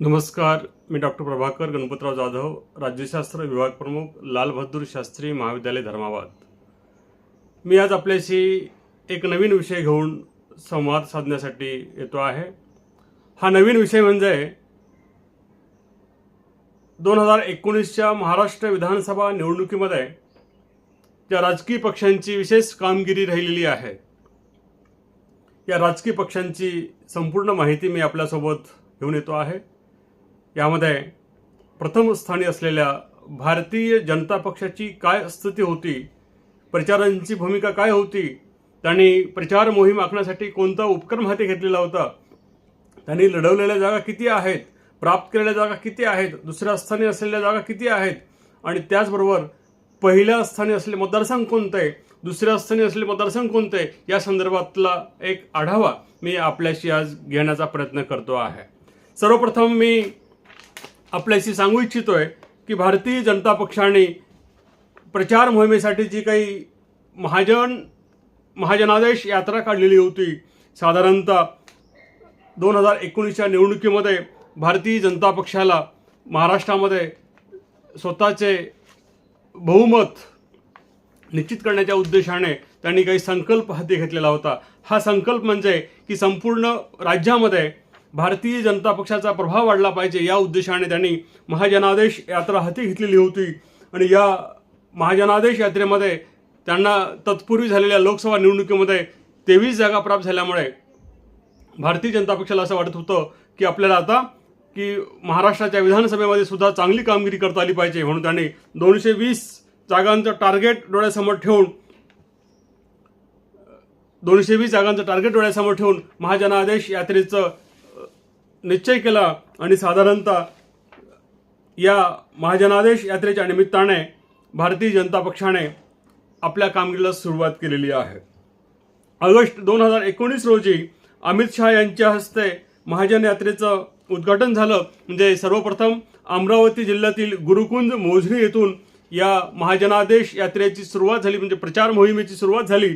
नमस्कार मी डॉक्टर प्रभाकर गणपतराव जाधव राज्यशास्त्र विभाग प्रमुख लालबहादूर शास्त्री महाविद्यालय धर्माबाद. मी आज आपल्याशी एक नवीन विषय घेऊन संवाद साधण्यासाठी येतो आहे. हा नवीन विषय म्हणजे दोन हजार एकोणीसच्या महाराष्ट्र विधानसभा निवडणुकीमध्ये ज्या राजकीय पक्षांची विशेष कामगिरी राहिलेली आहे या राजकीय पक्षांची संपूर्ण माहिती मी आपल्यासोबत घेऊन येतो आहे. यामध्ये प्रथम स्थानी असलेल्या भारतीय जनता पक्षाची काय स्थिती होती? प्रचारांची भूमिका काय होती? त्यांनी प्रचार मोहीम आखण्यासाठी कोणता उपक्रम हाती घेतलेला होता? त्यांनी लढवलेल्या जागा किती आहेत? प्राप्त केलेल्या जागा किती आहेत? दुसऱ्या स्थानी असलेल्या जागा किती आहेत? आणि त्याचबरोबर पहिल्या स्थानी असलेले मतदारसंघ कोणते? दुसऱ्या स्थानी असलेले मतदारसंघ कोणते? या संदर्भातला एक आढावा मी आपल्याशी आज घेण्याचा प्रयत्न करतो आहे. सर्वप्रथम मी आपल्याशी सांगू इच्छितोय की भारतीय जनता पक्षाने प्रचार मोहिमेसाठी जी काही महाजन महाजनादेश यात्रा काढलेली होती साधारणतः दोन हजार एकोणीसच्या निवडणुकीमध्ये भारतीय जनता पक्षाला महाराष्ट्रामध्ये स्वतःचे बहुमत निश्चित करण्याच्या उद्देशाने त्यांनी काही संकल्प हाती घेतलेला होता. हा संकल्प म्हणजे की संपूर्ण राज्यामध्ये भारतीय जनता पक्षाचा प्रभाव वाढला पाहिजे या उद्देशाने त्यांनी महाजनादेश यात्रा हाती घेतलेली होती. आणि या महाजनादेश यात्रेमध्ये त्यांना तत्पूर्वी झालेल्या लोकसभा निवडणुकीमध्ये तेवीस जागा प्राप्त झाल्यामुळे भारतीय जनता पक्षाला असं वाटत होतं की आपल्याला आता की महाराष्ट्राच्या विधानसभेमध्ये सुद्धा चांगली कामगिरी करता आली पाहिजे म्हणून त्यांनी दोनशे वीस जागांचं टार्गेट डोळ्यासमोर ठेवून दोनशे वीस जागांचं टार्गेट डोळ्यासमोर ठेवून महाजनादेश यात्रेचं निश्चय केला आणि साधारणतः या महाजनादेश यात्रेच्या निमित्ताने भारतीय जनता पक्षाने आपल्या कामगिरीला सुरुवात केलेली आहे. ऑगस्ट दोन हजार एकोणीस रोजी अमित शहा यांच्या हस्ते महाजन यात्रेचं उद्घाटन झालं. म्हणजे सर्वप्रथम अमरावती जिल्ह्यातील गुरुकुंज मोझरी येथून या महाजनादेश यात्रेची सुरुवात झाली. म्हणजे प्रचार मोहिमेची सुरुवात झाली.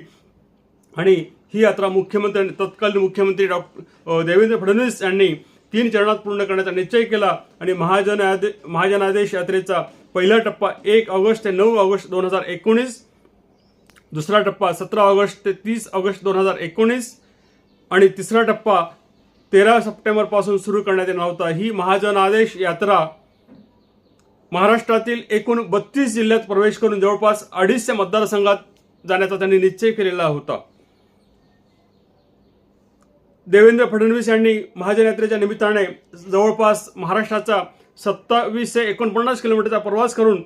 आणि ही यात्रा मुख्यमंत्री तत्कालीन मुख्यमंत्री डॉक्टर देवेंद्र फडणवीस यांनी तीन चरणात पूर्ण करण्याचा निश्चय केला आणि महाजन आदे महाजनादेश यात्रेचा पहिला टप्पा एक ऑगस्ट ते नऊ ऑगस्ट दोन हजार एकोणीस दुसरा टप्पा सतरा ऑगस्ट ते तीस ऑगस्ट दोन हजार एकोणीस आणि तिसरा टप्पा तेरा सप्टेंबरपासून सुरू करण्यात येणार होता. ही महाजनादेश यात्रा महाराष्ट्रातील एकूण बत्तीस जिल्ह्यात प्रवेश करून जवळपास अडीचशे मतदारसंघात जाण्याचा त्यांनी निश्चय केलेला होता. देवेंद्र फडणवीस यांनी महाजन यात्रेच्या निमित्ताने जवळपास महाराष्ट्राचा सत्तावीस ते एकोणपन्नास किलोमीटरचा प्रवास करून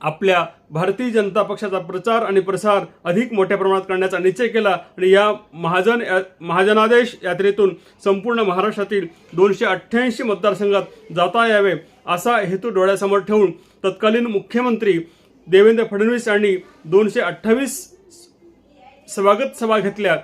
आपल्या भारतीय जनता पक्षाचा प्रचार आणि प्रसार अधिक मोठ्या प्रमाणात करण्याचा निश्चय केला आणि या महाजन या- महाजनादेश यात्रेतून संपूर्ण महाराष्ट्रातील दोनशे अठ्ठ्याऐंशी मतदारसंघात जाता यावे असा हेतू डोळ्यासमोर ठेवून तत्कालीन मुख्यमंत्री देवेंद्र फडणवीस यांनी दोनशे अठ्ठावीस स्वागत सभा घेतल्या.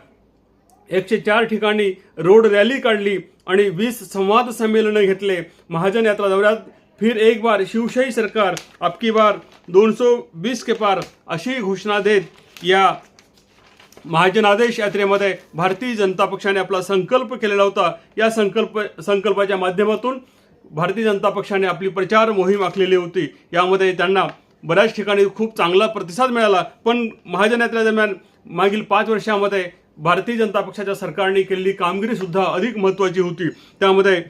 एकशे चार ठिकाणी रोड रॅली काढली आणि वीस संवाद संमेलनं घेतले. महाजन यात्रा दौऱ्यात फिर एक बार शिवशाही सरकार आपकी बार दोन वीस के पार अशी घोषणा देत या महाजनादेश यात्रेमध्ये भारतीय जनता पक्षाने आपला संकल्प केलेला होता. या संकल्प संकल्पाच्या माध्यमातून भारतीय जनता पक्षाने आपली प्रचार मोहीम आखलेली होती. यामध्ये त्यांना बऱ्याच ठिकाणी खूप चांगला प्रतिसाद मिळाला. पण महाजन यात्रेदरम्यान मागील पाच वर्षामध्ये भारतीय जनता पक्षाच्या सरकारने केलेली कामगिरी सुद्धा अधिक महत्त्वाची होती. त्यामध्ये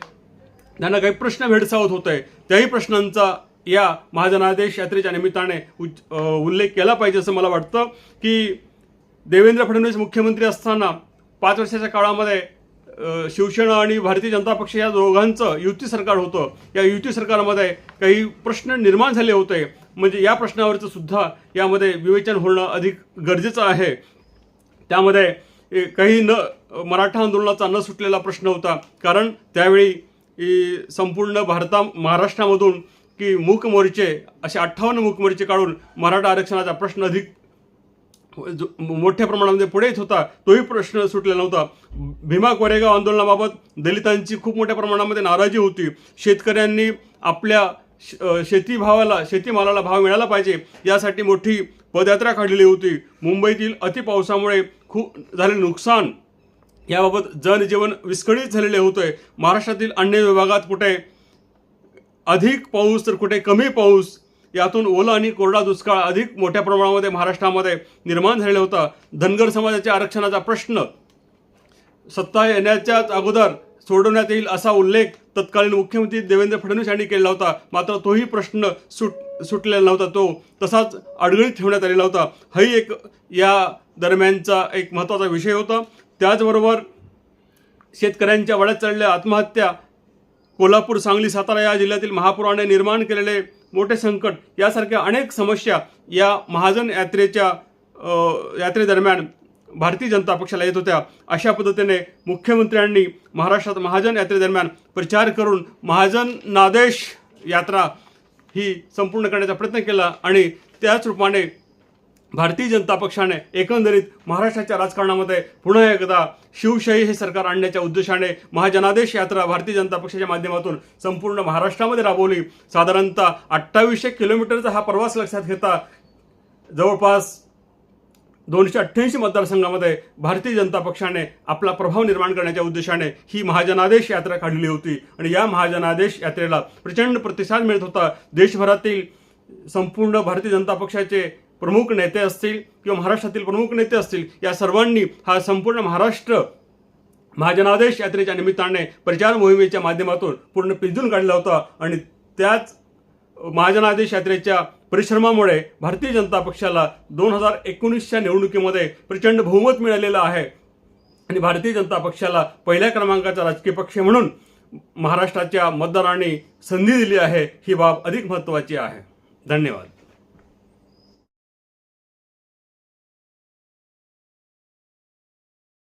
त्यांना काही प्रश्न भेडसावत होते. त्याही प्रश्नांचा या महाजनादेश यात्रेच्या निमित्ताने उल्लेख केला पाहिजे असं मला वाटतं की देवेंद्र फडणवीस मुख्यमंत्री असताना पाच वर्षाच्या काळामध्ये शिवसेना आणि भारतीय जनता पक्ष या दोघांचं युती सरकार होतं. या युती सरकारमध्ये काही प्रश्न निर्माण झाले होते. म्हणजे या प्रश्नावरचं सुद्धा यामध्ये विवेचन होणं अधिक गरजेचं आहे. त्यामध्ये काही न मराठा आंदोलनाचा न सुटलेला प्रश्न होता. कारण त्यावेळी संपूर्ण भारता महाराष्ट्रामधून की मूक मोर्चे असे अठ्ठावन्न मूक मोर्चे काढून मराठा आरक्षणाचा प्रश्न अधिक जो मोठ्या प्रमाणामध्ये पुढे येत होता तोही प्रश्न सुटलेला नव्हता. भीमा कोरेगाव आंदोलनाबाबत दलितांची खूप मोठ्या प्रमाणामध्ये नाराजी होती. शेतकऱ्यांनी आपल्या श- अ, शेतीभावाला शेतीमालाला भाव मिळाला पाहिजे यासाठी मोठी पदयात्रा काढलेली होती. मुंबईतील अतिपावसामुळे खूप झालेलं नुकसान. याबाबत जनजीवन विस्कळीत झालेले होते महाराष्ट्रातील अन्य विभागात कुठे अधिक पाऊस तर कुठे कमी पाऊस? यातून ओला आणि कोरडा दुष्काळ अधिक मोठ्या प्रमाणामध्ये महाराष्ट्रामध्ये निर्माण झालेला होता. धनगर समाजाच्या आरक्षणाचा प्रश्न. सत्ता येण्याच्याच अगोदर सोडवण्यात येईल असा उल्लेख तत्कालीन मुख्यमंत्री देवेंद्र फडणवीस यांनी केला होता. मात्र तोही प्रश्न सुट सुटलेला नव्हता तो. तसाच अडगळीत ठेवण्यात आलेला होता. हाही एक या दरम्यानचा एक महत्त्वाचा विषय होता. त्याचबरोबर शेतकऱ्यांच्या वाढत चढल्या आत्महत्या कोल्हापूर सांगली सातारा या जिल्ह्यातील महापुराने निर्माण केलेले मोठे संकट यासारख्या अनेक समस्या या महाजन यात्रेच्या यात्रेदरम्यान भारतीय जनता पक्षाला येत होत्या. अशा पद्धतीने मुख्यमंत्र्यांनी महाराष्ट्रात महाजन यात्रेदरम्यान प्रचार करून महाजन नादेश यात्रा ही संपूर्ण करण्याचा प्रयत्न केला आणि त्याच रूपाने भारतीय जनता पक्षाने एकंदरीत महाराष्ट्राच्या राजकारणामध्ये पुन्हा एकदा शिवशाही हे सरकार आणण्याच्या उद्देशाने महाजनादेश यात्रा भारतीय जनता पक्षाच्या माध्यमातून संपूर्ण महाराष्ट्रामध्ये राबवली. साधारणतः अठ्ठावीसशे किलोमीटरचा हा प्रवास लक्षात घेता जवळपास दोनशे अठ्ठ्याऐंशी मतदारसंघामध्ये भारतीय जनता पक्षाने आपला प्रभाव निर्माण करण्याच्या उद्देशाने ही महाजनादेश यात्रा काढली होती. आणि या महाजनादेश यात्रेला प्रचंड प्रतिसाद मिळत होता. देशभरातील संपूर्ण भारतीय जनता पक्षाचे प्रमुख नेते असतील किंवा महाराष्ट्रातील प्रमुख नेते असतील या सर्वांनी हा संपूर्ण महाराष्ट्र महाजनादेश यात्रेच्या निमित्ताने प्रचार मोहिमेच्या माध्यमातून पूर्ण पिंजून काढला होता. आणि त्याच महाजनादेश यात्रेच्या परिश्रमामुळे भारतीय जनता पक्षाला दोन हजार एकोणीसच्या निवडणुकीमध्ये प्रचंड बहुमत मिळालेलं आहे. आणि भारतीय जनता पक्षाला पहिल्या क्रमांकाचा राजकीय पक्ष म्हणून महाराष्ट्राच्या मतदारांनी संधी दिली आहे ही बाब अधिक महत्त्वाची आहे. धन्यवाद.